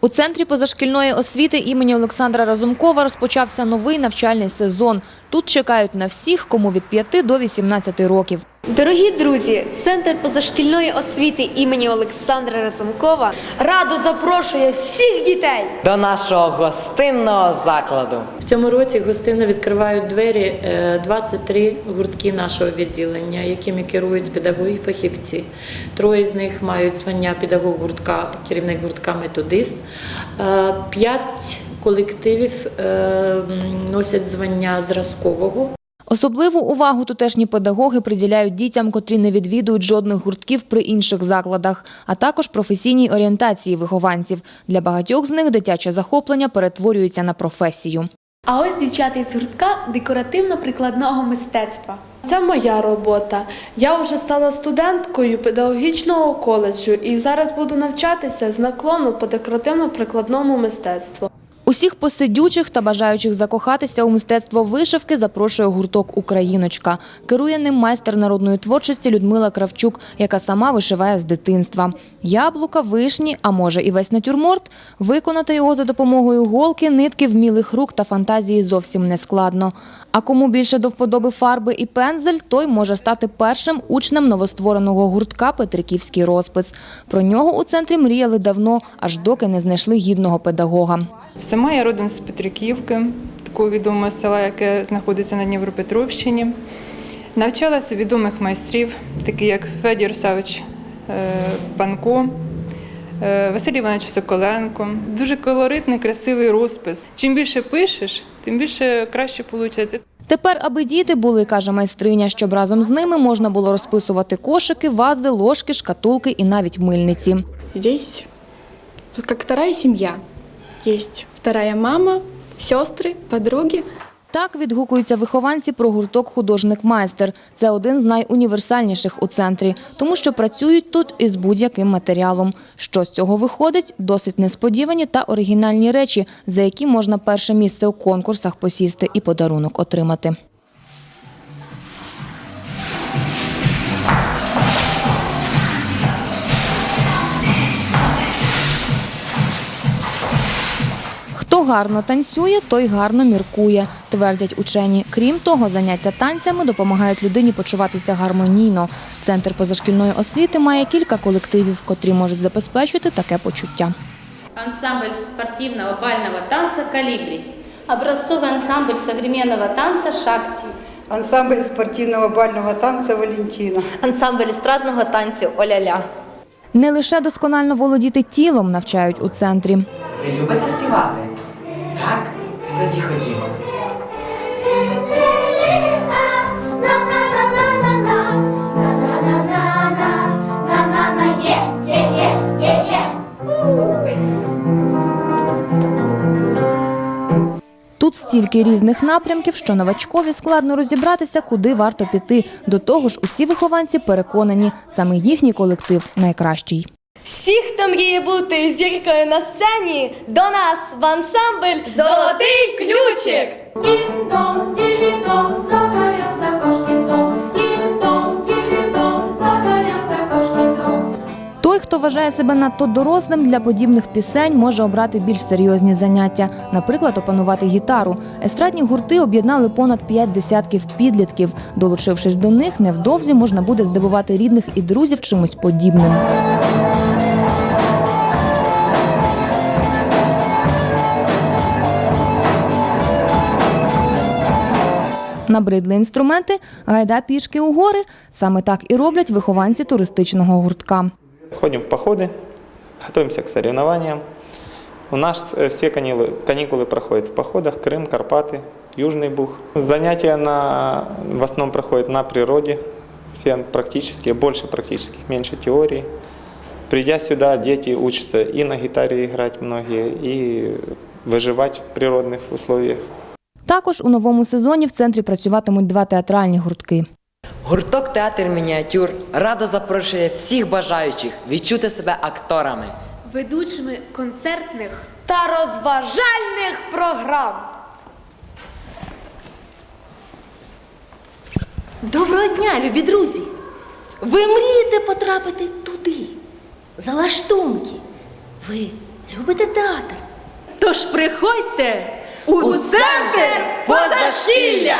У центрі позашкільної освіти імені Олександра Разумкова розпочався новий навчальний сезон. Тут чекають на всіх, кому від 5 до 18 років. Дорогі друзі, центр позашкільної освіти імені Олександра Разумкова радо запрошує всіх дітей. до нашого гостинного закладу. В цьому році гостинно відкривають двері е, 23 гуртки нашого відділення, якими керують педагоги фахівці. Троє з них мають звання педагог гуртка, керівник гуртка методист. Е, П'ять колективів е, носять звання зразкового. Особливу увагу тутешні педагоги приділяють дітям, котрі не відвідують жодних гуртків при інших закладах, а також професійній орієнтації вихованців. Для багатьох з них дитяче захоплення перетворюється на професію. А ось дівчата із гуртка декоративно-прикладного мистецтва. Це моя робота. Я вже стала студенткою педагогічного коледжу і зараз буду навчатися з наклону по декоративно-прикладному мистецтву. Усіх посидючих та бажаючих закохатися у мистецтво вишивки запрошує гурток «Україночка». Керує ним майстер народної творчості Людмила Кравчук, яка сама вишиває з дитинства. Яблука, вишні, а може і весь натюрморт. Виконати його за допомогою голки, нитки, вмілих рук та фантазії зовсім не складно. А кому більше до вподоби фарби і пензель, той може стати першим учнем новоствореного гуртка «Петриківський розпис». Про нього у центрі мріяли давно, аж доки не знайшли гідного педагога. Сама я родом з Петриківки, такого відомого села, яке знаходиться на Дніпропетровщині. Навчалася відомих майстрів, такі як Федір Савич е, Панко, е, Василь Іванович Соколенко. Дуже колоритний, красивий розпис. Чим більше пишеш, тим більше краще виходить. Тепер, аби діти були, каже майстриня, щоб разом з ними можна було розписувати кошики, вази, ложки, шкатулки і навіть мильниці. Здесь как вторая семья. Есть вторая мама, сестры, подруги. Так відгукуються вихованці про гурток «Художник-майстер». Це один з найуніверсальніших у центрі, тому що працюють тут із будь-яким матеріалом. Що з цього виходить? Досить несподівані та оригінальні речі, за які можна перше місце у конкурсах посісти і подарунок отримати. Гарно танцює, той гарно міркує, твердять учені. Крім того, заняття танцями допомагають людині почуватися гармонійно. Центр позашкільної освіти має кілька колективів, котрі можуть забезпечити таке почуття. Ансамбль спортивного бального танца «Калибри». Образцовый ансамбль современного танца «Шакти». Ансамбль спортивного бального танца «Валентина». Ансамбль естрадного танцю Оляля. Не лише досконально володіти тілом навчають у центрі. Ви любите співати? Так? Тоді ходімо. Тут стільки різних напрямків, що новачкові складно розібратися, куди варто піти. До того ж, усі вихованці переконані, саме їхній колектив найкращий. Всі, хто мріє бути зіркою на сцені, до нас в ансамбль Золотий ключик! Дом. Дин-дон, дили-дон, загорелся кошкин дом. Той, хто вважає себе надто дорослим для подібних пісень, може обрати більш серйозні заняття, наприклад, опанувати гітару. Естрадні гурти об'єднали понад п'ять десятків підлітків. Долучившись до них, невдовзі можна буде здивувати рідних і друзів чимось подібним. Набридли інструменти, гайда пішки у гори. Саме так і роблять вихованці туристичного гуртка. Ходим в походы, готовимся к соревнованиям. У нас э, все каникулы, каникулы проходят в походах, Крым, Карпаты, Южный Буг. Занятия на, в основном проходят на природе, все практические, больше практических, меньше теории. Придя сюда, дети учатся и на гитаре играть многие, и выживать в природных условиях. Також у новому сезоні в центрі працюватимуть два театральні гуртки. Гурток театр мініатюр радо запрошує всіх бажаючих відчути себе акторами. Ведучими концертних та розважальних програм. Доброго дня, любі друзі! Ви мрієте потрапити туди, за лаштунки. Ви Любите театр? Тож приходьте у центр позашкілля!